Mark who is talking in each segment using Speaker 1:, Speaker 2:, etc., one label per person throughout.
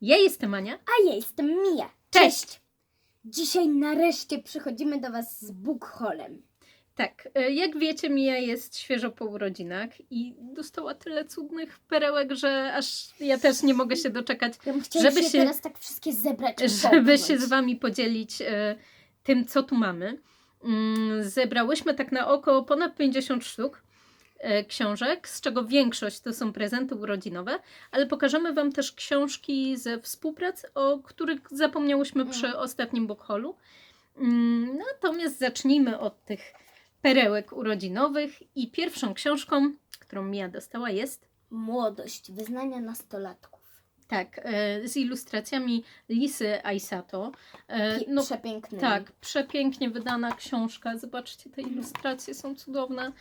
Speaker 1: Ja jestem Ania.
Speaker 2: A ja jestem Mija.
Speaker 1: Cześć!
Speaker 2: Dzisiaj nareszcie przychodzimy do Was z Bookholem.
Speaker 1: Tak, e, jak wiecie, Mija jest świeżo po urodzinach i dostała tyle cudnych perełek, że aż ja też nie mogę się doczekać,
Speaker 2: Ja
Speaker 1: Żeby
Speaker 2: się,
Speaker 1: się-
Speaker 2: teraz tak wszystkie zebrać.
Speaker 1: żeby się z Wami podzielić e, tym, co tu mamy. Mm, Zebrałyśmy tak na oko ponad 50 sztuk książek, z czego większość to są prezenty urodzinowe, ale pokażemy Wam też książki ze współprac, o których zapomniałyśmy
Speaker 2: Mm.
Speaker 1: przy ostatnim bookhaulu. Mm, Natomiast zacznijmy od tych perełek urodzinowych i pierwszą książką, którą Mia dostała jest
Speaker 2: Młodość, wyznania nastolatków.
Speaker 1: Tak, e, z ilustracjami Lisy Aisato. E, No, tak, przepięknie wydana książka. Zobaczcie, te ilustracje są cudowne.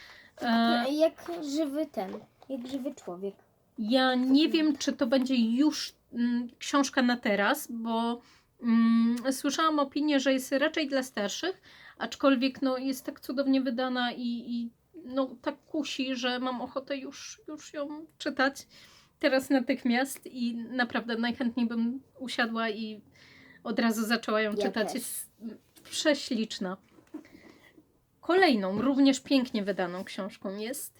Speaker 1: E,
Speaker 2: E, Jak żywy ten, jak żywy człowiek.
Speaker 1: Ja nie wiem, czy to będzie już mm, książka na teraz, bo mm, słyszałam opinię, że jest raczej dla starszych, aczkolwiek no, jest tak cudownie wydana i, i no, tak kusi, że mam ochotę już, już ją czytać teraz natychmiast i naprawdę najchętniej bym usiadła i od razu zaczęła ją
Speaker 2: Ja
Speaker 1: czytać.
Speaker 2: też.
Speaker 1: Jest prześliczna. Kolejną, również pięknie wydaną książką jest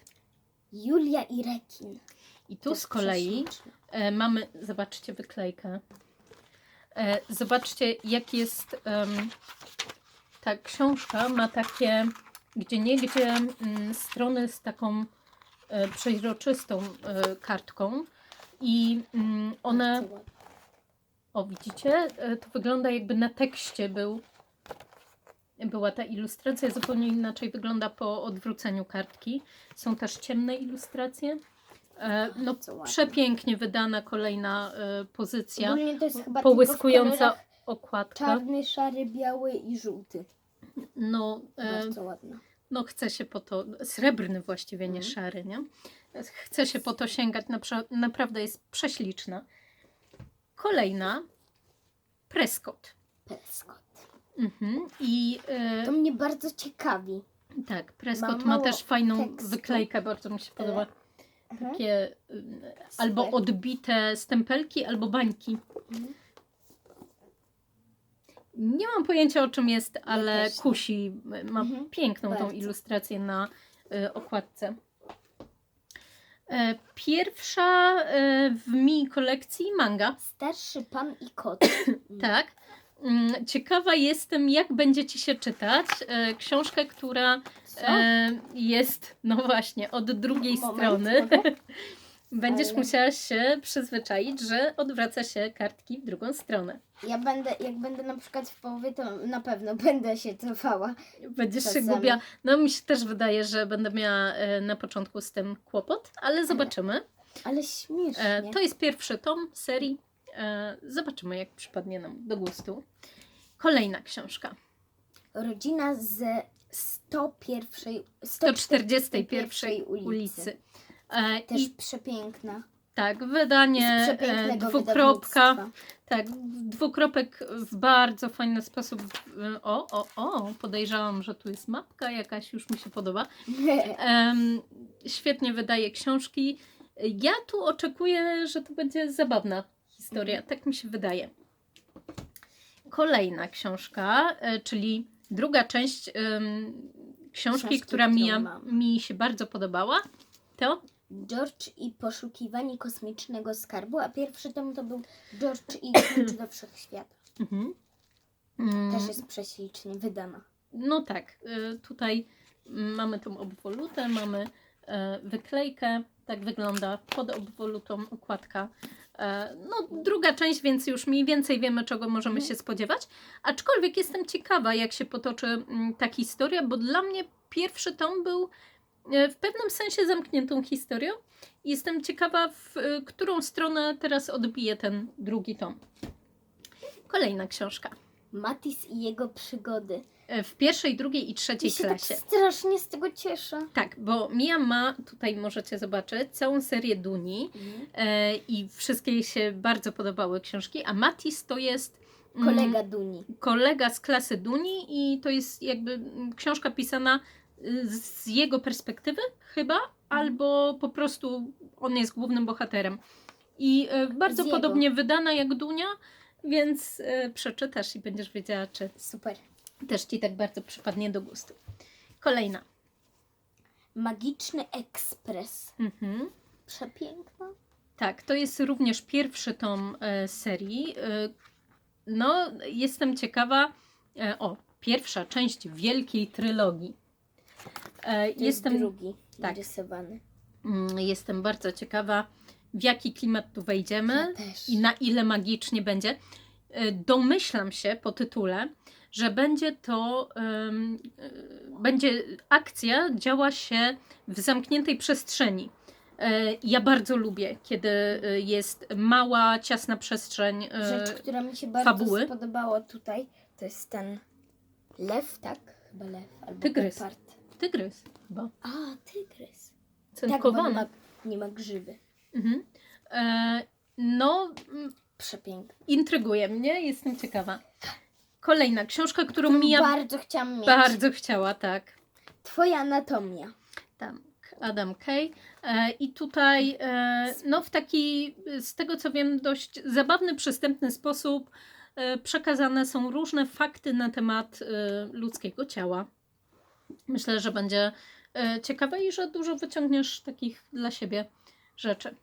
Speaker 2: Julia i Rekin.
Speaker 1: i tu z kolei. E, mamy, zobaczcie wyklejkę. E, zobaczcie, jak jest em, ta książka. Ma takie, gdzie niegdzie mm, strony z taką przeźroczystą e, kartką. I mm, one, o widzicie, e, to wygląda jakby na tekście był, była ta ilustracja. Zupełnie inaczej wygląda po odwróceniu kartki. Są też ciemne ilustracje. E, no. Przepięknie wydana kolejna e, pozycja. Połyskująca okładka.
Speaker 2: czarny, szary, biały i żółty.
Speaker 1: No, e,
Speaker 2: Bardzo ładna.
Speaker 1: No chce się po to, srebrny właściwie, nie
Speaker 2: Mhm.
Speaker 1: szary, nie? Chce się po to sięgać, napra- naprawdę jest prześliczna. Kolejna, Prescott.
Speaker 2: Prescott.
Speaker 1: Mhm. I e,
Speaker 2: To mnie bardzo ciekawi.
Speaker 1: tak, Prescott
Speaker 2: ma
Speaker 1: ma,
Speaker 2: mało
Speaker 1: też fajną
Speaker 2: tekstu.
Speaker 1: wyklejkę, bardzo mi się podoba.
Speaker 2: Mhm.
Speaker 1: Takie e, albo odbite stempelki, albo bańki.
Speaker 2: Mhm.
Speaker 1: Nie mam pojęcia o czym jest, ale
Speaker 2: nie.
Speaker 1: kusi. Ma
Speaker 2: Mhm.
Speaker 1: piękną tą
Speaker 2: Bardzo.
Speaker 1: ilustrację na y, okładce. E, Pierwsza e, w mi kolekcji manga,
Speaker 2: Starszy pan i kot.
Speaker 1: tak. Mm, Ciekawa jestem, jak będzie Ci się czytać e, książkę, która e, jest, no właśnie, od drugiej
Speaker 2: Moment,
Speaker 1: strony. Będziesz
Speaker 2: Ale-
Speaker 1: musiała się przyzwyczaić, że odwraca się kartki w drugą stronę.
Speaker 2: Ja będę, jak będę na przykład w połowie, to na pewno będę się cofała.
Speaker 1: Będziesz się
Speaker 2: Czasami.
Speaker 1: gubiła. No mi się też wydaje, że będę miała e, na początku z tym kłopot, ale zobaczymy.
Speaker 2: Ale śmiesznie.
Speaker 1: E, to jest pierwszy tom serii. E, zobaczymy, jak przypadnie nam do gustu. Kolejna książka.
Speaker 2: Rodzina ze 101,
Speaker 1: 141
Speaker 2: ulicy.
Speaker 1: ulicy. E,
Speaker 2: Też
Speaker 1: I
Speaker 2: przepiękna.
Speaker 1: tak, wydanie e, dwukropka. Tak, dwukropek w bardzo fajny sposób. O, o, o, podejrzałam, że tu jest mapka jakaś, już mi się podoba. Świetnie wydaje książki. Ja tu oczekuję, że to będzie zabawna historia. Tak mi się wydaje. Kolejna książka, e, czyli druga część książki,
Speaker 2: Książki,
Speaker 1: która mi,
Speaker 2: którą mam.
Speaker 1: mi się bardzo podobała. To
Speaker 2: George i poszukiwanie kosmicznego skarbu, a pierwszy tom to był George i klucz do wszechświata.
Speaker 1: mhm. Mm,
Speaker 2: Też jest prześlicznie wydana.
Speaker 1: No tak, y, tutaj mamy tą obwolutę, mamy e, wyklejkę, tak wygląda pod obwolutą okładka. E, No, druga część, więc już mniej więcej wiemy, czego możemy
Speaker 2: Mhm.
Speaker 1: się spodziewać. Aczkolwiek jestem ciekawa, jak się potoczy mm, ta historia, bo dla mnie pierwszy tom był w pewnym sensie zamkniętą historią. Jestem ciekawa, w e, którą stronę teraz odbije ten drugi tom. Kolejna książka.
Speaker 2: Matis i jego przygody.
Speaker 1: E, W pierwszej, drugiej i trzeciej
Speaker 2: Ja się tak
Speaker 1: klasie.
Speaker 2: strasznie z tego cieszę.
Speaker 1: Tak, bo Mia ma, tutaj możecie zobaczyć, całą serię Duni e, i wszystkie jej się bardzo podobały książki, a Matis to jest mm,
Speaker 2: Kolega Duni.
Speaker 1: kolega z klasy Duni i to jest jakby mm, książka pisana z jego perspektywy chyba, albo po prostu on jest głównym bohaterem. i e, bardzo
Speaker 2: Z jego.
Speaker 1: podobnie wydana jak Dunia, więc e, przeczytasz i będziesz wiedziała, czy
Speaker 2: Super.
Speaker 1: też Ci tak bardzo przypadnie do gustu. Kolejna.
Speaker 2: Magiczny ekspres.
Speaker 1: Mhm.
Speaker 2: Przepiękna.
Speaker 1: Tak, to jest również pierwszy tom e, serii. E, no, jestem ciekawa. E, o, pierwsza część wielkiej trylogii.
Speaker 2: To
Speaker 1: jestem,
Speaker 2: jest drugi
Speaker 1: tak.
Speaker 2: narysowany.
Speaker 1: mm, jestem bardzo ciekawa, w jaki klimat tu wejdziemy
Speaker 2: Ja
Speaker 1: i na ile magicznie będzie. E, Domyślam się po tytule, że będzie to e, będzie akcja działa się w zamkniętej przestrzeni. E, Ja bardzo lubię, kiedy jest mała, ciasna przestrzeń.
Speaker 2: Rzecz, która mi się bardzo
Speaker 1: fabuły.
Speaker 2: spodobała tutaj, to jest ten lew, tak? Chyba lew. Albo
Speaker 1: Tygrys.
Speaker 2: gepard.
Speaker 1: Tygrys chyba.
Speaker 2: A, tygrys. Tak, bo
Speaker 1: Cyntkowany.
Speaker 2: nie ma, nie ma grzywy.
Speaker 1: Mhm. E, No, mm,
Speaker 2: Przepiękny.
Speaker 1: intryguje mnie, jestem ciekawa. Kolejna książka, którą
Speaker 2: Którą
Speaker 1: Mija
Speaker 2: bardzo chciałam mieć.
Speaker 1: bardzo chciała, tak.
Speaker 2: Twoja anatomia.
Speaker 1: Tam, Adam Kay. E, I tutaj, e, no w taki, z tego co wiem, dość zabawny, przystępny sposób e, przekazane są różne fakty na temat e, ludzkiego ciała. Myślę, że będzie e, ciekawe i że dużo wyciągniesz takich dla siebie rzeczy.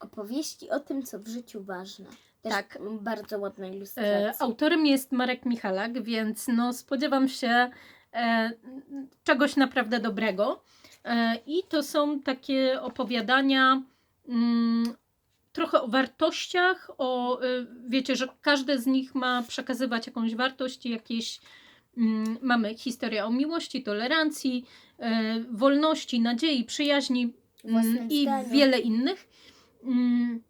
Speaker 2: Opowieści o tym, co w życiu ważne. Też
Speaker 1: Tak.
Speaker 2: Bardzo ładna
Speaker 1: E,
Speaker 2: ilustracja.
Speaker 1: autorem jest Marek Michalak, więc no spodziewam się e, czegoś naprawdę dobrego. I to są takie opowiadania mm, trochę o wartościach, o, wiecie, że każde z nich ma przekazywać jakąś wartość, i jakieś mamy historię o miłości, tolerancji, e, wolności, nadziei, przyjaźni
Speaker 2: Własnym
Speaker 1: mm, i
Speaker 2: zdaniu.
Speaker 1: wiele innych. Mm,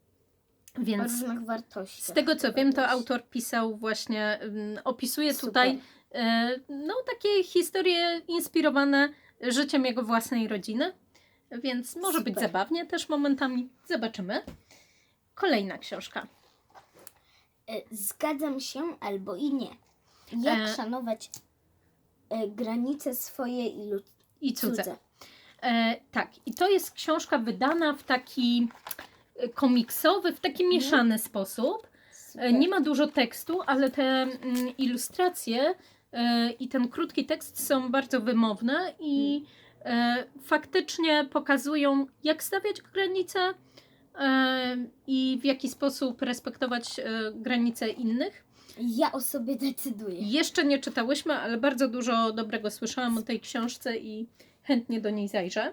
Speaker 1: Więc
Speaker 2: różnych wartościach.
Speaker 1: z tego co wiem, to
Speaker 2: Wartości.
Speaker 1: autor pisał właśnie, opisuje
Speaker 2: Super.
Speaker 1: tutaj e, no, takie historie inspirowane życiem jego własnej rodziny, więc może być
Speaker 2: Super.
Speaker 1: zabawnie też momentami. Zobaczymy. Kolejna książka.
Speaker 2: E, Zgadzam się albo i nie. Jak
Speaker 1: E.
Speaker 2: szanować e, granice swoje i lud-
Speaker 1: I cudze.
Speaker 2: cudze.
Speaker 1: E, tak, i to jest książka wydana w taki e, komiksowy, w taki
Speaker 2: Mhm.
Speaker 1: mieszany sposób. E,
Speaker 2: Super.
Speaker 1: Nie ma dużo tekstu, ale te mm, ilustracje e, i ten krótki tekst są bardzo wymowne i e, faktycznie pokazują, jak stawiać granice e, i w jaki sposób respektować e, granice innych.
Speaker 2: Ja o sobie decyduję.
Speaker 1: Jeszcze nie czytałyśmy, ale bardzo dużo dobrego słyszałam o tej książce i chętnie do niej zajrzę.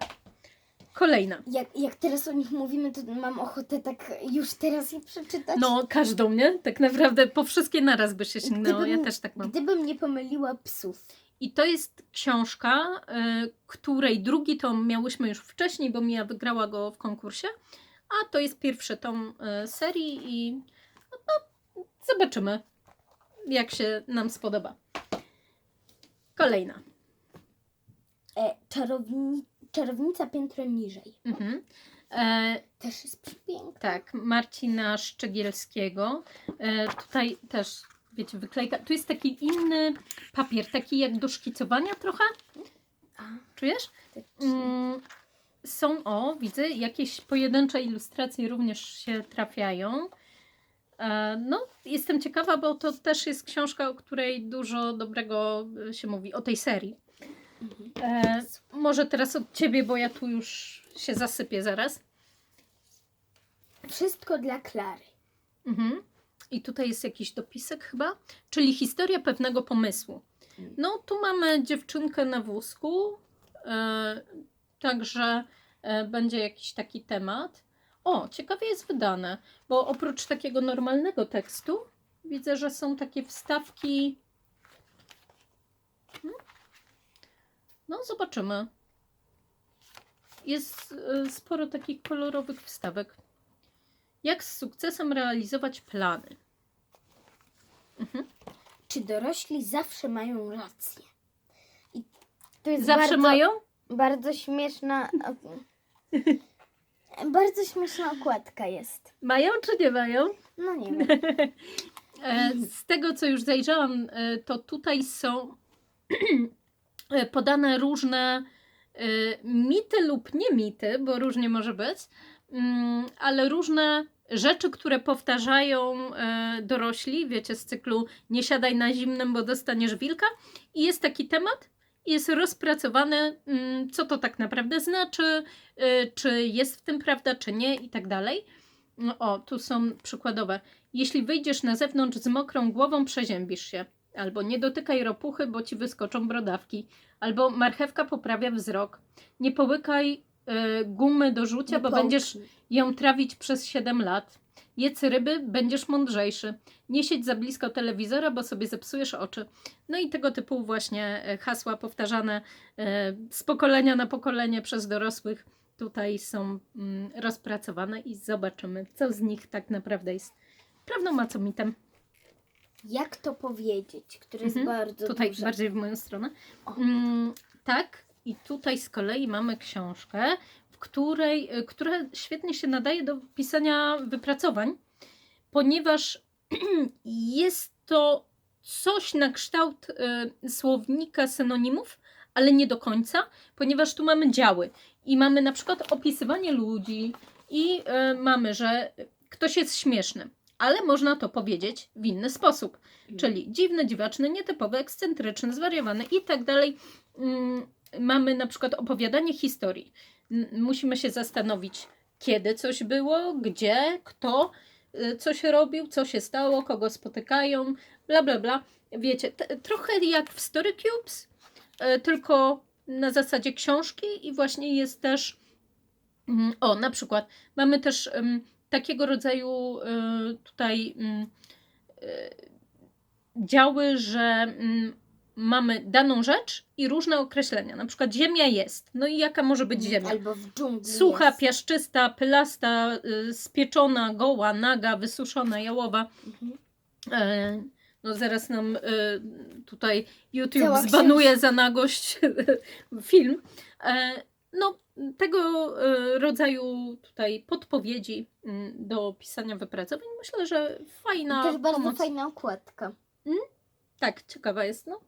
Speaker 1: Kolejna.
Speaker 2: Jak, jak teraz o nich mówimy, to mam ochotę tak już teraz je przeczytać.
Speaker 1: No, każdą, nie? Tak naprawdę po wszystkie naraz by się sięgnęło. Ja
Speaker 2: Gdybym-
Speaker 1: też tak mam.
Speaker 2: Gdybym nie pomyliła psów.
Speaker 1: I to jest książka, y, której drugi tom miałyśmy już wcześniej, bo Mia wygrała go w konkursie, a to jest pierwszy tom y, serii i no, zobaczymy, jak się nam spodoba. Kolejna.
Speaker 2: E, czarowni, czarownica piętro niżej.
Speaker 1: Mhm. E,
Speaker 2: Też jest przepiękna.
Speaker 1: tak, Marcina Szczegielskiego. E, tutaj też, wiecie, wyklejka. Tu jest taki inny papier, taki jak do szkicowania trochę.
Speaker 2: A,
Speaker 1: Czujesz? Mm, są, o, widzę, jakieś pojedyncze ilustracje również się trafiają. E, No, jestem ciekawa, bo to też jest książka, o której dużo dobrego e, się mówi, o tej serii. E, może teraz od ciebie, bo ja tu już się zasypię zaraz.
Speaker 2: Wszystko dla Klary.
Speaker 1: Mhm. I tutaj jest jakiś dopisek chyba, czyli historia pewnego pomysłu. No, tu mamy dziewczynkę na wózku, e, także e, będzie jakiś taki temat. O, ciekawie jest wydane, bo oprócz takiego normalnego tekstu widzę, że są takie wstawki. Hmm? No, zobaczymy. Jest e, sporo takich kolorowych wstawek. Jak z sukcesem realizować plany? Mhm.
Speaker 2: Czy dorośli zawsze mają rację? I to jest
Speaker 1: Zawsze
Speaker 2: bardzo,
Speaker 1: mają?
Speaker 2: bardzo śmieszna. bardzo śmieszna okładka jest.
Speaker 1: Mają czy nie mają?
Speaker 2: No nie wiem.
Speaker 1: E, Z tego, co już zajrzałam, e, to tutaj są e, podane różne mity lub nie mity, bo różnie może być, mm, ale różne rzeczy, które powtarzają dorośli, wiecie, z cyklu nie siadaj na zimnym, bo dostaniesz wilka. I jest taki temat, jest rozpracowane, mm, co to tak naprawdę znaczy, y, czy jest w tym prawda, czy nie i tak dalej. No, O, tu są przykładowe. Jeśli wyjdziesz na zewnątrz z mokrą głową, przeziębisz się. Albo nie dotykaj ropuchy, bo ci wyskoczą brodawki. Albo marchewka poprawia wzrok. Nie połykaj y, gumy do rzucia, bo będziesz ją trawić przez 7 lat. Jedz ryby, będziesz mądrzejszy. Nie siedź za blisko telewizora, bo sobie zepsujesz oczy. No i tego typu właśnie e, hasła powtarzane e, z pokolenia na pokolenie przez dorosłych tutaj są mm, rozpracowane i zobaczymy, co z nich tak naprawdę jest prawdą, a co mitem.
Speaker 2: Jak to powiedzieć? Które jest
Speaker 1: Mhm.
Speaker 2: bardzo
Speaker 1: Tutaj
Speaker 2: duże.
Speaker 1: bardziej w moją stronę. Mm, tak, i tutaj z kolei mamy książkę, której, y, która świetnie się nadaje do pisania wypracowań, ponieważ jest to coś na kształt y, słownika synonimów, ale nie do końca, ponieważ tu mamy działy i mamy na przykład opisywanie ludzi i y, mamy, że ktoś jest śmieszny, ale można to powiedzieć w inny sposób czyli dziwny, dziwaczny, nietypowy, ekscentryczny, zwariowany i tak dalej. Mm, Mamy na przykład opowiadanie historii. Musimy się zastanowić, kiedy coś było, gdzie, kto y, coś robił, co się stało, kogo spotykają, bla bla bla. Wiecie, trochę jak w Story Cubes, y, tylko na zasadzie książki i właśnie jest też mm, o, na przykład mamy też takiego rodzaju y, tutaj y, działy, że mm, mamy daną rzecz i różne określenia. Na przykład ziemia jest. No i jaka może być ziemia?
Speaker 2: Albo w dżungli
Speaker 1: Sucha,
Speaker 2: jest.
Speaker 1: piaszczysta, pylasta, y, spieczona, goła, naga, wysuszona, jałowa.
Speaker 2: Mhm.
Speaker 1: E, no zaraz nam y, tutaj YouTube
Speaker 2: Cała
Speaker 1: zbanuje za nagość film. E, no tego y, rodzaju tutaj podpowiedzi mm, do pisania wypracowań myślę, że fajna
Speaker 2: Też bardzo
Speaker 1: pomoc.
Speaker 2: fajna okładka.
Speaker 1: Tak, ciekawa jest, no.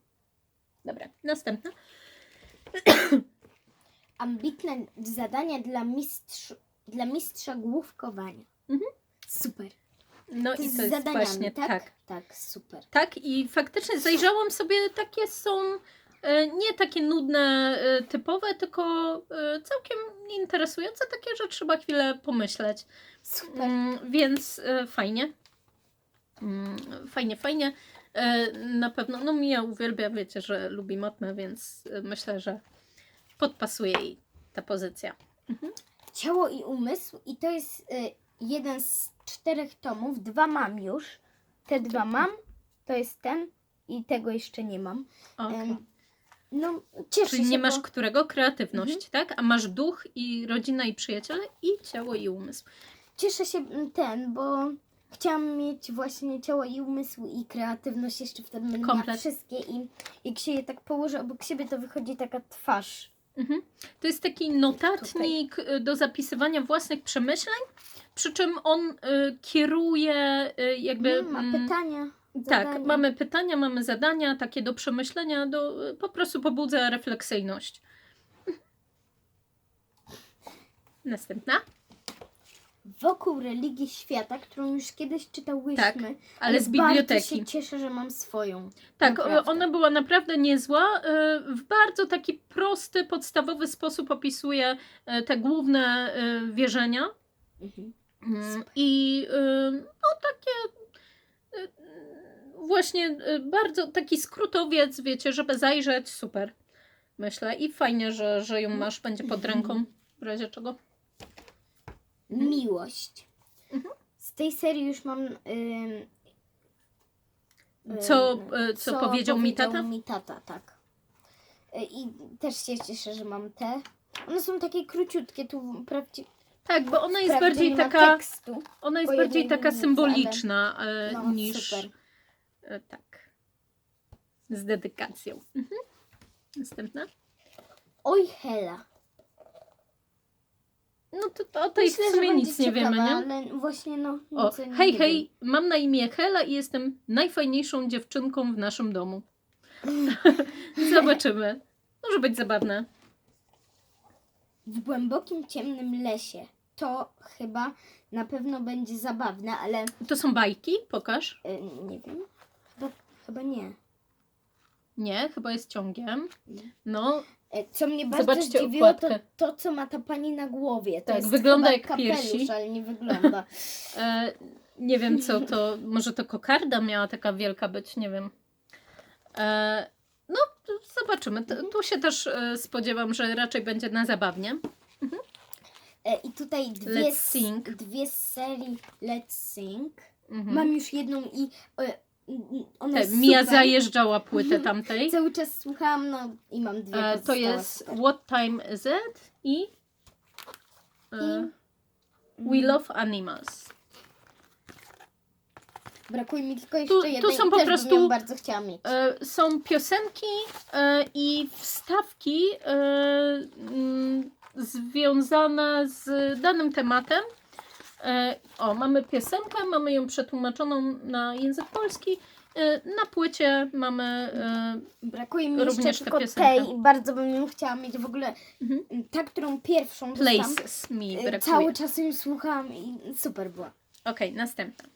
Speaker 1: Dobra, następna.
Speaker 2: Ambitne zadania dla, mistrz, dla mistrza główkowania.
Speaker 1: Mhm.
Speaker 2: Super.
Speaker 1: No
Speaker 2: To
Speaker 1: i to jest właśnie
Speaker 2: tak?
Speaker 1: tak.
Speaker 2: Tak, super.
Speaker 1: Tak, i faktycznie zajrzałam sobie, takie są e, nie takie nudne, e, typowe, tylko e, całkiem interesujące, takie, że trzeba chwilę pomyśleć.
Speaker 2: Super.
Speaker 1: Mm, więc e, fajnie. Mm, fajnie, fajnie. E, na pewno, no Mija uwielbia, wiecie, że lubi matmę, więc e, myślę, że podpasuje jej ta pozycja.
Speaker 2: Ciało i umysł i to jest y, jeden z czterech tomów. Dwa mam już. Te dwa mam. To jest ten i tego jeszcze nie mam. Em, No, cieszę
Speaker 1: Czyli
Speaker 2: się,
Speaker 1: nie masz
Speaker 2: bo
Speaker 1: którego? Kreatywność, tak? A masz duch i rodzina i przyjaciele i ciało i umysł.
Speaker 2: cieszę się ten, bo chciałam mieć właśnie ciało i umysł i kreatywność jeszcze wtedy będę miała
Speaker 1: Komplet.
Speaker 2: wszystkie i jak się je tak położę obok siebie, to wychodzi taka twarz.
Speaker 1: Mhm. To jest taki notatnik y, do zapisywania własnych przemyśleń, przy czym on y, kieruje y, jakby.
Speaker 2: Mm, ma
Speaker 1: mm,
Speaker 2: pytania.
Speaker 1: Tak,
Speaker 2: zadania.
Speaker 1: mamy pytania, mamy zadania takie do przemyślenia, do, y, po prostu pobudza refleksyjność. Następna,
Speaker 2: Wokół religii świata, którą już kiedyś czytałyśmy.
Speaker 1: Tak, ale z
Speaker 2: Bardzo
Speaker 1: biblioteki.
Speaker 2: się cieszę, że mam swoją.
Speaker 1: Tak,
Speaker 2: Naprawdę.
Speaker 1: ona była naprawdę niezła. y, W bardzo taki prosty, podstawowy sposób opisuje y, te główne y, wierzenia.
Speaker 2: Mhm.
Speaker 1: Mm, I no takie właśnie bardzo taki skrótowiec, wiecie, żeby zajrzeć, super. Myślę. I fajnie, że, że ją masz, będzie pod ręką w razie czego. Mhm.
Speaker 2: Miłość. Z tej serii już mam. ym,
Speaker 1: Co, y, co, powiedział mi tata?
Speaker 2: mi tata, tak. Y, I też się cieszę, że mam te. One są takie króciutkie, tu prawdziwie.
Speaker 1: Tak, bo ona jest
Speaker 2: wprawdzie
Speaker 1: bardziej taka,
Speaker 2: Tekstu.
Speaker 1: ona jest bardziej taka symboliczna y,
Speaker 2: No,
Speaker 1: niż
Speaker 2: super.
Speaker 1: y, tak. Z dedykacją. Mhm. Następna.
Speaker 2: Oj, Hela.
Speaker 1: No to, to o tej w
Speaker 2: Myślę, że
Speaker 1: sumie nic nie
Speaker 2: ciekawa,
Speaker 1: wiemy, nie?
Speaker 2: Ale właśnie, no.
Speaker 1: O,
Speaker 2: nic nie
Speaker 1: hej,
Speaker 2: wiem.
Speaker 1: hej, mam na imię Hela i jestem najfajniejszą dziewczynką w naszym domu. Zobaczymy. Może być zabawne.
Speaker 2: W głębokim, ciemnym lesie to chyba na pewno będzie zabawne, ale
Speaker 1: To są bajki? Pokaż.
Speaker 2: y, nie wiem. Chyba, chyba nie.
Speaker 1: Nie, chyba jest ciągiem.
Speaker 2: Nie.
Speaker 1: No,
Speaker 2: Co mnie bardzo
Speaker 1: Zobaczcie
Speaker 2: zdziwiło, to
Speaker 1: okładkę.
Speaker 2: to, co ma ta pani na głowie. To
Speaker 1: Tak,
Speaker 2: jest
Speaker 1: wygląda jak
Speaker 2: kapelusz,
Speaker 1: piersi.
Speaker 2: ale nie wygląda.
Speaker 1: e, nie wiem co to, może to kokarda miała taka wielka być, nie wiem. E, no, zobaczymy. Tu- Tu się też e, spodziewam, że raczej będzie na zabawnie.
Speaker 2: E, I tutaj dwie,
Speaker 1: Let's
Speaker 2: s-
Speaker 1: Sing.
Speaker 2: dwie z serii Let's Sing.
Speaker 1: Mhm.
Speaker 2: Mam już jedną i e, ona
Speaker 1: Te,
Speaker 2: jest
Speaker 1: Mia
Speaker 2: super.
Speaker 1: zajeżdżała płytę tamtej.
Speaker 2: Cały czas słuchałam, no i mam dwie
Speaker 1: E, to
Speaker 2: pozostałe
Speaker 1: jest
Speaker 2: super.
Speaker 1: What Time Is It i e, We Love Animals.
Speaker 2: Brakuje mi tylko jeszcze
Speaker 1: Tu- tu
Speaker 2: jednej
Speaker 1: są
Speaker 2: i
Speaker 1: po
Speaker 2: też
Speaker 1: prostu-
Speaker 2: bym ją bardzo chciała mieć.
Speaker 1: E, są piosenki e, i wstawki e, mm, związane z danym tematem. E, o, mamy piosenkę, mamy ją przetłumaczoną na język polski. E, na płycie mamy. E,
Speaker 2: Brakuje mi jeszcze
Speaker 1: również tę
Speaker 2: tylko
Speaker 1: piosenkę.
Speaker 2: tej i bardzo bym ją chciała mieć w ogóle.
Speaker 1: Mhm.
Speaker 2: Ta, którą pierwszą dostałam,
Speaker 1: Places mi
Speaker 2: e,
Speaker 1: brakuje.
Speaker 2: Cały czas ją słuchałam i super była.
Speaker 1: Okej, następna.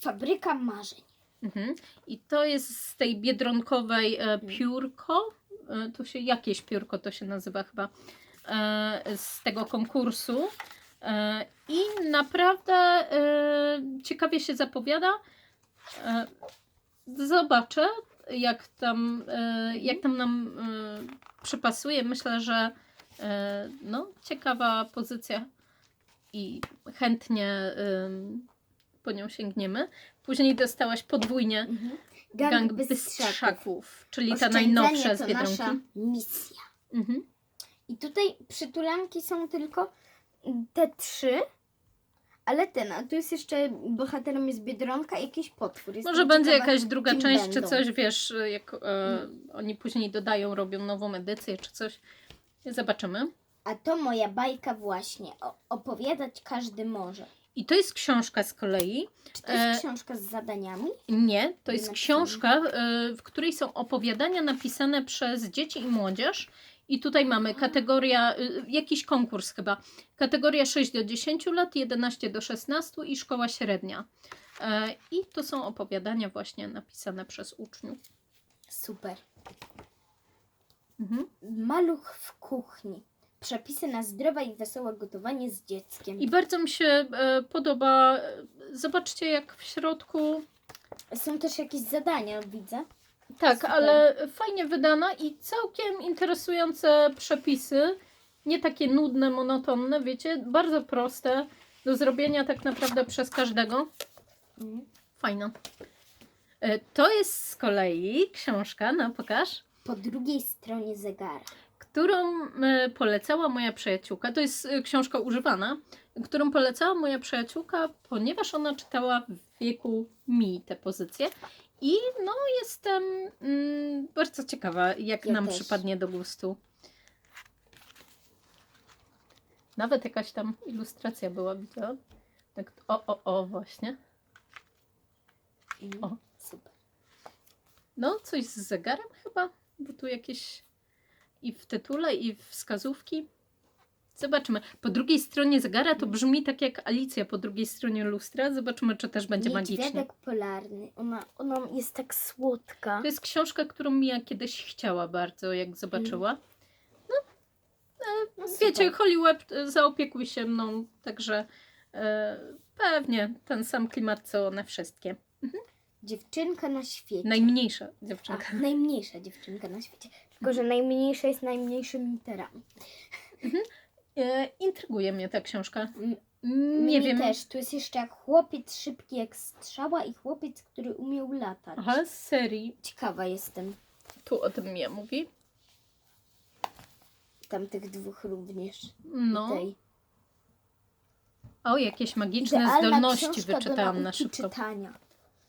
Speaker 2: Fabryka marzeń.
Speaker 1: Mhm. I to jest z tej biedronkowej e, piórko. E, to się jakieś piórko to się nazywa chyba. E, z tego konkursu. E, I naprawdę e, ciekawie się zapowiada. E, zobaczę, jak tam, jak tam nam przypasuje. Myślę, że no, ciekawa pozycja i chętnie po nią sięgniemy. Później dostałaś podwójnie
Speaker 2: Gang,
Speaker 1: Gang
Speaker 2: Bystrzaków.
Speaker 1: Bystrzaków, czyli ta najnowsza z
Speaker 2: to
Speaker 1: Biedronki.
Speaker 2: misja.
Speaker 1: Mhm.
Speaker 2: I tutaj przytulanki są tylko te trzy, ale ten, a tu jest jeszcze bohaterem jest Biedronka i jakiś potwór. Jestem
Speaker 1: Może będzie
Speaker 2: ciekawa,
Speaker 1: jakaś druga część, czy
Speaker 2: będą.
Speaker 1: coś, wiesz, jak e, oni później dodają, robią nową edycję, czy coś. Zobaczymy.
Speaker 2: A to moja bajka właśnie. O, opowiadać każdy może.
Speaker 1: I to jest książka z kolei.
Speaker 2: Czy to jest
Speaker 1: E,
Speaker 2: książka z zadaniami?
Speaker 1: Nie, to jest
Speaker 2: Napisane.
Speaker 1: książka, e, w której są opowiadania napisane przez dzieci i młodzież. I tutaj mamy kategoria, e, jakiś konkurs chyba. Kategoria 6 do 10 lat, 11 do 16 i szkoła średnia. E, I to są opowiadania właśnie napisane przez uczniów.
Speaker 2: Super.
Speaker 1: Mhm.
Speaker 2: Maluch w kuchni. Przepisy na zdrowe i wesołe gotowanie z dzieckiem.
Speaker 1: I bardzo mi się e, podoba. Zobaczcie, jak w środku.
Speaker 2: Są też jakieś zadania, widzę.
Speaker 1: Tak,
Speaker 2: Super.
Speaker 1: ale fajnie wydana i całkiem interesujące przepisy. Nie takie nudne, monotonne, wiecie, bardzo proste do zrobienia tak naprawdę przez każdego.
Speaker 2: Mhm.
Speaker 1: Fajno. E, To jest z kolei książka, no pokaż,
Speaker 2: Po drugiej stronie zegara.
Speaker 1: którą e, polecała moja przyjaciółka. To jest e, książka używana, którą polecała moja przyjaciółka, ponieważ ona czytała w wieku mi te pozycje. I no jestem mm, bardzo ciekawa, jak
Speaker 2: Ja
Speaker 1: nam
Speaker 2: też.
Speaker 1: przypadnie do gustu. Nawet jakaś tam ilustracja była, widziałam. Tak, o, o, o, właśnie. O.
Speaker 2: Super.
Speaker 1: No, coś z zegarem chyba, bo tu jakieś i w tytule, i wskazówki. Zobaczymy. Po drugiej stronie zegara to brzmi tak jak Alicja po drugiej stronie lustra. Zobaczymy, czy też będzie magicznie.
Speaker 2: Niedźwiadek polarny. Ona, ona jest tak słodka.
Speaker 1: To jest książka, którą Mia kiedyś chciała bardzo, jak zobaczyła.
Speaker 2: No,
Speaker 1: Wiecie,
Speaker 2: super.
Speaker 1: Hollywood e, zaopiekuj się mną, także e, pewnie ten sam klimat, co one wszystkie.
Speaker 2: Dziewczynka na świecie.
Speaker 1: Najmniejsza
Speaker 2: A,
Speaker 1: dziewczynka.
Speaker 2: najmniejsza dziewczynka na świecie. Tylko, że najmniejsza jest najmniejszym literami.
Speaker 1: E, intryguje mnie ta książka.
Speaker 2: M-
Speaker 1: Nie wiem.
Speaker 2: też. Tu jest jeszcze jak chłopiec szybki jak strzała i chłopiec, który umiał latać.
Speaker 1: Aha, z serii.
Speaker 2: Ciekawa jestem.
Speaker 1: Tu o tym Mia mówi.
Speaker 2: Tamtych dwóch również.
Speaker 1: No.
Speaker 2: Tej.
Speaker 1: O, jakieś magiczne
Speaker 2: Idealna
Speaker 1: zdolności
Speaker 2: książka do
Speaker 1: wyczytałam na
Speaker 2: nauki
Speaker 1: szybko.
Speaker 2: czytania.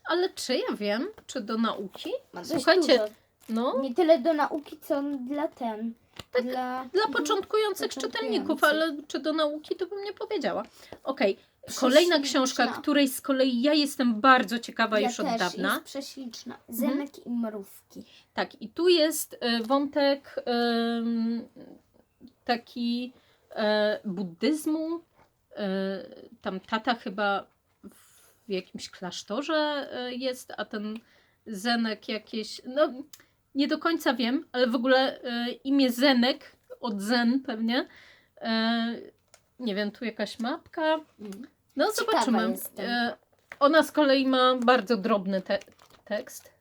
Speaker 1: Ale czy ja wiem, czy do nauki?
Speaker 2: Ma dość
Speaker 1: Słuchajcie,
Speaker 2: dużo.
Speaker 1: no,
Speaker 2: Nie tyle do nauki, co dla ten.
Speaker 1: Tak,
Speaker 2: dla,
Speaker 1: dla
Speaker 2: Mhm.
Speaker 1: początkujących czytelników, ale czy do nauki, to bym nie powiedziała. Okej, kolejna
Speaker 2: Prześliczna.
Speaker 1: książka, której z kolei ja jestem bardzo ciekawa już od
Speaker 2: też,
Speaker 1: dawna. Mhm.
Speaker 2: Jest prześliczna. Zenek i mrówki.
Speaker 1: Tak, i tu jest e, wątek em, taki e, buddyzmu e, tam tata chyba w jakimś klasztorze e, jest, a ten Zenek jakieś, no nie do końca wiem, ale w ogóle e, imię Zenek, od Zen pewnie, e, nie wiem, tu jakaś mapka,
Speaker 2: Mm.
Speaker 1: no
Speaker 2: Ciekawa
Speaker 1: zobaczymy.
Speaker 2: jestem.
Speaker 1: E, Ona z kolei ma bardzo drobny te tekst.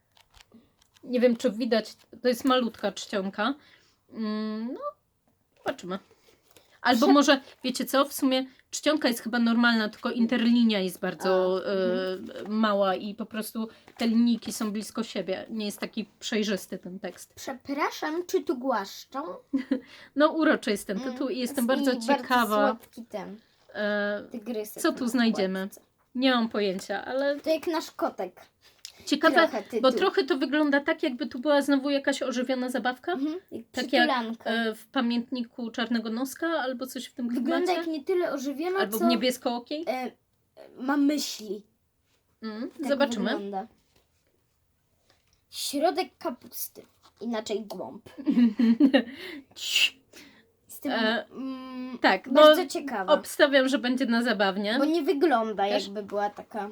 Speaker 1: Nie wiem, czy widać, to jest malutka czcionka. Mm, No, zobaczymy. Albo może, wiecie co, w sumie czcionka jest chyba normalna, tylko interlinia jest bardzo
Speaker 2: A,
Speaker 1: e, mała i po prostu te linijki są blisko siebie. Nie jest taki przejrzysty ten tekst.
Speaker 2: Przepraszam, czy tu głaszczą?
Speaker 1: No, uroczy jest ten
Speaker 2: Mm,
Speaker 1: tytuł i jestem
Speaker 2: i
Speaker 1: bardzo ciekawa,
Speaker 2: słodki ten,
Speaker 1: e,
Speaker 2: tygrysek
Speaker 1: co tu
Speaker 2: na
Speaker 1: znajdziemy. nie mam pojęcia, ale
Speaker 2: To jak nasz kotek.
Speaker 1: Ciekawe,
Speaker 2: Trochę tytuł.
Speaker 1: Bo trochę to wygląda tak, jakby tu była znowu jakaś ożywiona zabawka.
Speaker 2: Mhm,
Speaker 1: Tak jak e, w pamiętniku Czarnego Noska albo coś w tym
Speaker 2: Wygląda
Speaker 1: klimacie.
Speaker 2: jak nie tyle ożywiona,
Speaker 1: Albo
Speaker 2: co
Speaker 1: w niebieskookiej.
Speaker 2: e, e, ma myśli.
Speaker 1: Mm,
Speaker 2: Tak
Speaker 1: zobaczymy.
Speaker 2: Wygląda. Środek kapusty. Inaczej głąb. Jestem
Speaker 1: E,
Speaker 2: mm,
Speaker 1: tak, no
Speaker 2: bardzo ciekawa.
Speaker 1: obstawiam, że będzie na zabawnie.
Speaker 2: Bo nie wygląda
Speaker 1: Też-
Speaker 2: jakby była taka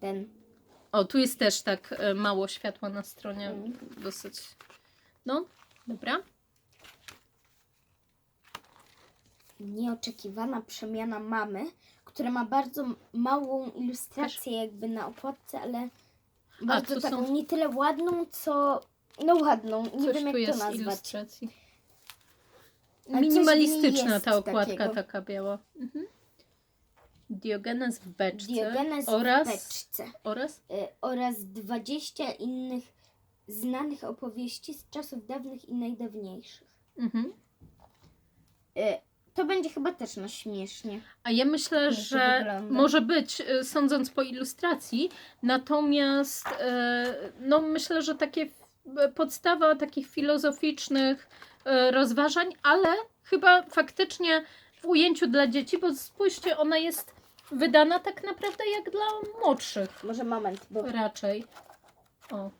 Speaker 2: ten.
Speaker 1: O, tu jest też tak e, mało światła na stronie. Dosyć. No, dobra.
Speaker 2: nieoczekiwana przemiana mamy, która ma bardzo małą ilustrację jakby na okładce, ale bardzo
Speaker 1: tu
Speaker 2: taką
Speaker 1: są-
Speaker 2: nie tyle ładną, co no ładną, nie
Speaker 1: Coś
Speaker 2: wiem
Speaker 1: tu
Speaker 2: jak to
Speaker 1: jest
Speaker 2: nazwać.
Speaker 1: ilustracji.
Speaker 2: Ale coś w niej
Speaker 1: Minimalistyczna
Speaker 2: jest
Speaker 1: ta okładka
Speaker 2: takiego.
Speaker 1: taka biała. Mhm. Diogenes w beczce.
Speaker 2: Diogenes
Speaker 1: oraz,
Speaker 2: w beczce
Speaker 1: oraz
Speaker 2: y, oraz 20 innych znanych opowieści z czasów dawnych i najdawniejszych.
Speaker 1: mhm.
Speaker 2: Y, to będzie chyba też na śmiesznie.
Speaker 1: A ja myślę, że
Speaker 2: wygląda?
Speaker 1: może być, y, sądząc po ilustracji, natomiast no myślę, że takie podstawa takich filozoficznych rozważań, ale chyba faktycznie w ujęciu dla dzieci, bo spójrzcie, ona jest wydana tak naprawdę jak dla młodszych
Speaker 2: Może moment, bo,
Speaker 1: raczej. O,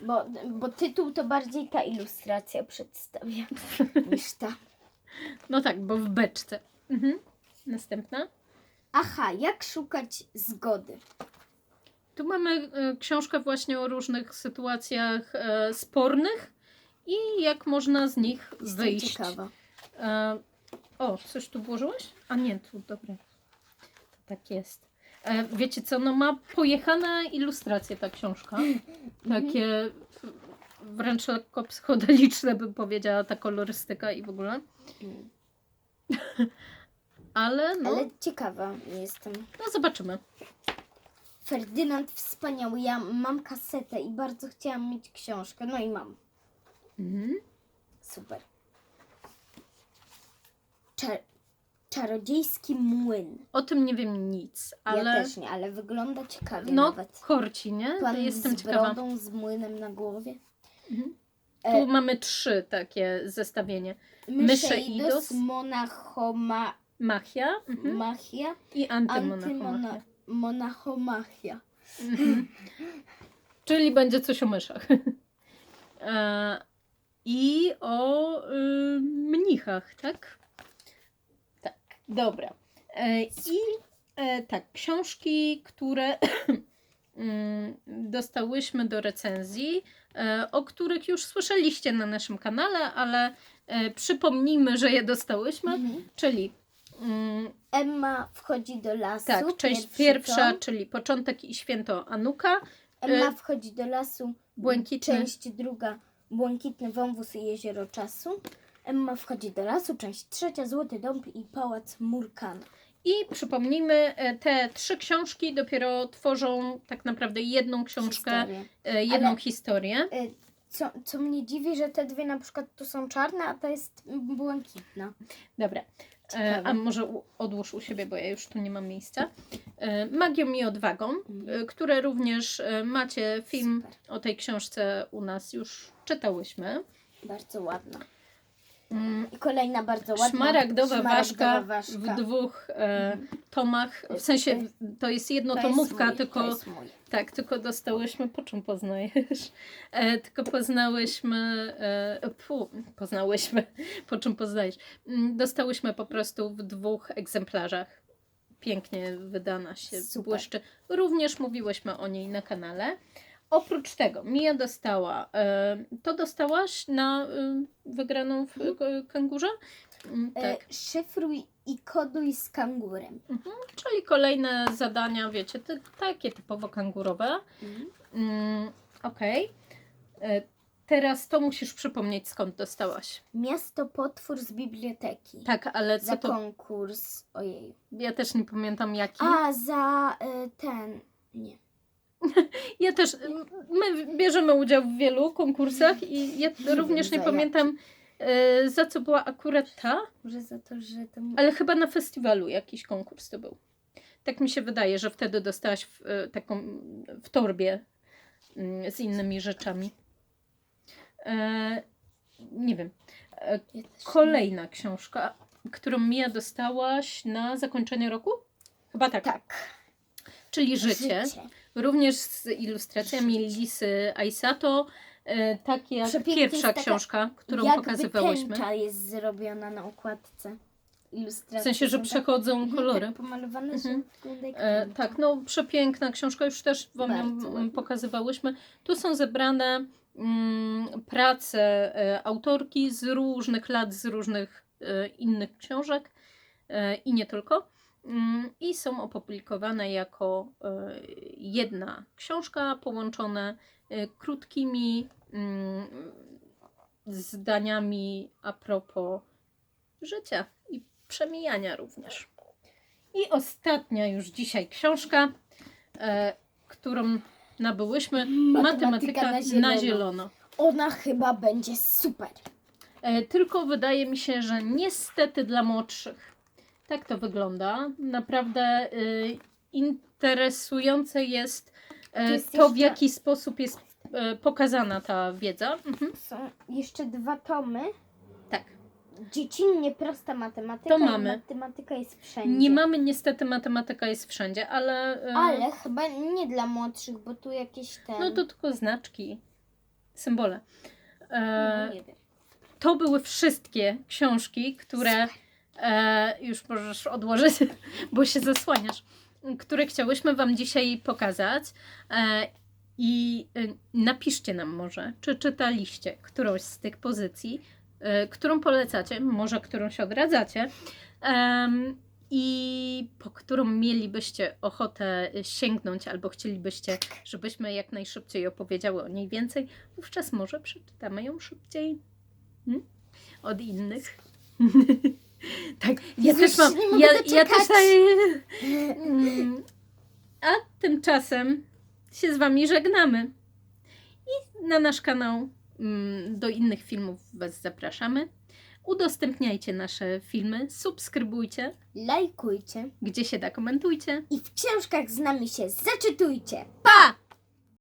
Speaker 2: bo, bo tytuł to bardziej ta ilustracja przedstawia niż ta.
Speaker 1: no tak, bo w beczce. Mhm. Następna.
Speaker 2: Aha, jak szukać zgody?
Speaker 1: Tu mamy e, książkę właśnie o różnych sytuacjach e, spornych i jak można z nich
Speaker 2: Jestem
Speaker 1: wyjść.
Speaker 2: ciekawa.
Speaker 1: E, o, coś tu włożyłeś? A nie, tu, dobra. Tak jest. E, wiecie co, no ma pojechane ilustracje ta książka. Takie wręcz lekko psychodeliczne bym powiedziała, ta kolorystyka i w ogóle. Ale no,
Speaker 2: Ale ciekawa jestem.
Speaker 1: no zobaczymy.
Speaker 2: Ferdynand wspaniały. Ja mam kasetę i bardzo chciałam mieć książkę. No i mam.
Speaker 1: Mhm.
Speaker 2: Super. Czar czarodziejski młyn.
Speaker 1: O tym nie wiem nic, ale
Speaker 2: Ja też nie, ale wygląda ciekawie
Speaker 1: no
Speaker 2: nawet.
Speaker 1: korci, nie?
Speaker 2: Pan
Speaker 1: Jestem
Speaker 2: z
Speaker 1: ciekawa.
Speaker 2: brodą, z młynem na głowie.
Speaker 1: Mhm.
Speaker 2: E,
Speaker 1: Tu mamy trzy takie zestawienie. Myszeidos.
Speaker 2: Myszeidos, monachoma,
Speaker 1: Machia mhm.
Speaker 2: machia,
Speaker 1: i antymonachomachia.
Speaker 2: antymona, monachomachia.
Speaker 1: Mhm. Czyli będzie coś o myszach. e, I o y, mnichach, tak? Dobra. E, I e, tak, książki, które mm, dostałyśmy do recenzji, e, o których już słyszeliście na naszym kanale, ale przypomnijmy, że je dostałyśmy,
Speaker 2: Mhm.
Speaker 1: czyli mm,
Speaker 2: Emma wchodzi do lasu.
Speaker 1: tak, część pierwsza,
Speaker 2: tom.
Speaker 1: czyli początek i święto Anuka,
Speaker 2: Emma wchodzi do lasu.
Speaker 1: Błękitny.
Speaker 2: Część druga. Błękitny wąwóz i jezioro czasu. Emma wchodzi do lasu. Część trzecia. Złoty dąb i pałac Murkana.
Speaker 1: I przypomnijmy, e, te trzy książki dopiero tworzą tak naprawdę jedną książkę,
Speaker 2: Historię.
Speaker 1: e, jedną
Speaker 2: Ale-
Speaker 1: historię.
Speaker 2: Y, Co, co mnie dziwi, że te dwie na przykład tu są czarne, a ta jest błękitna.
Speaker 1: Dobra. E,
Speaker 2: Ciekawe.
Speaker 1: a może odłóż u siebie, bo ja już tu nie mam miejsca. E, Magią i odwagą,
Speaker 2: Mhm.
Speaker 1: e, które również e, macie film
Speaker 2: Super.
Speaker 1: o tej książce u nas już czytałyśmy.
Speaker 2: Bardzo ładna.
Speaker 1: Mm,
Speaker 2: I kolejna bardzo ładna.
Speaker 1: Szmaragdowa ważka
Speaker 2: ważka.
Speaker 1: w dwóch e,
Speaker 2: Mhm.
Speaker 1: tomach. W sensie to jest
Speaker 2: To
Speaker 1: jednotomówka,
Speaker 2: jest mój,
Speaker 1: tylko
Speaker 2: To jest mój.
Speaker 1: Tak, tylko dostałyśmy, po czym poznajesz? E, tylko poznałyśmy, e, pu, poznałyśmy, po czym poznajesz? Mm, Dostałyśmy po prostu w dwóch egzemplarzach. pięknie wydana się
Speaker 2: Super.
Speaker 1: błyszczy. Również mówiłyśmy o niej na kanale. Oprócz tego Mia dostała, e, to dostałaś na e, wygraną w e, kangurze? Mm,
Speaker 2: E,
Speaker 1: Tak,
Speaker 2: szyfruj i koduj z kangurem.
Speaker 1: czyli kolejne zadania, wiecie, te, takie typowo kangurowe.
Speaker 2: Mhm.
Speaker 1: Mm, Okej. E, Teraz to musisz przypomnieć, skąd dostałaś.
Speaker 2: Miasto potwór z biblioteki.
Speaker 1: Tak, ale co
Speaker 2: Za
Speaker 1: to?
Speaker 2: konkurs. Ojej.
Speaker 1: Ja też nie pamiętam jaki.
Speaker 2: A, za y, ten. Nie.
Speaker 1: Ja też. My bierzemy udział w wielu konkursach i ja
Speaker 2: Nie
Speaker 1: również nie pamiętam e, za co była akurat ta,
Speaker 2: Może za to, że
Speaker 1: ale chyba na festiwalu jakiś konkurs to był. Tak mi się wydaje, że wtedy dostałaś w, e, taką w torbie z innymi rzeczami. E, nie wiem. Kolejna książka, którą Mia dostałaś na zakończenie roku? Chyba tak.
Speaker 2: Tak.
Speaker 1: Czyli życie. Również z ilustracjami Lisy Aisato. Tak jak
Speaker 2: Przepięknie
Speaker 1: pierwsza
Speaker 2: taka-
Speaker 1: książka, którą
Speaker 2: Jakby
Speaker 1: pokazywałyśmy.
Speaker 2: tęcza jest zrobiona na okładce.
Speaker 1: W sensie, że
Speaker 2: tak-
Speaker 1: przechodzą
Speaker 2: Mhm,
Speaker 1: kolory.
Speaker 2: Tak pomalowane,
Speaker 1: Mhm. E, tak, no przepiękna książka, już też Wam ją
Speaker 2: Bardzo
Speaker 1: pokazywałyśmy. Tu są zebrane mm, prace e, autorki z różnych lat, z różnych e, innych książek e, i nie tylko. Mm, I są opublikowane jako e, jedna książka, połączone e, krótkimi mm, zdaniami a propos życia i przemijania również. I ostatnia już dzisiaj książka, e, którą nabyłyśmy, Matematyka,
Speaker 2: na
Speaker 1: na,
Speaker 2: zielono.
Speaker 1: zielono.
Speaker 2: Ona chyba będzie super.
Speaker 1: Tylko wydaje mi się, że niestety dla młodszych. Tak to wygląda. Naprawdę y, interesujące jest, e,
Speaker 2: Tu jest
Speaker 1: to, w
Speaker 2: jeszcze-
Speaker 1: jaki sposób jest e, pokazana ta wiedza. Mhm.
Speaker 2: Są jeszcze dwa tomy.
Speaker 1: Tak.
Speaker 2: Dziecinnie prosta matematyka.
Speaker 1: To mamy.
Speaker 2: Matematyka jest wszędzie.
Speaker 1: Nie mamy niestety matematyka jest wszędzie, ale. e,
Speaker 2: Ale chyba nie dla młodszych, bo tu jakieś ten.
Speaker 1: No to tylko znaczki, symbole. E,
Speaker 2: No, wiem.
Speaker 1: to były wszystkie książki, które e, już możesz odłożyć, bo się zasłaniasz, które chciałyśmy Wam dzisiaj pokazać. E, I e, napiszcie nam może, czy czytaliście którąś z tych pozycji, e, którą polecacie, może którą się odradzacie. Em, I po którą mielibyście ochotę sięgnąć, albo chcielibyście, żebyśmy jak najszybciej opowiedziały o niej więcej, wówczas może przeczytamy ją szybciej hmm? od innych. tak, ja też mam. Ja, ja też. Mm, A tymczasem się z Wami żegnamy. I na nasz kanał mm, do innych filmów Was zapraszamy. Udostępniajcie nasze filmy, subskrybujcie,
Speaker 2: Lajkujcie
Speaker 1: gdzie się da, komentujcie.
Speaker 2: i w książkach z nami się zaczytujcie.
Speaker 1: Pa!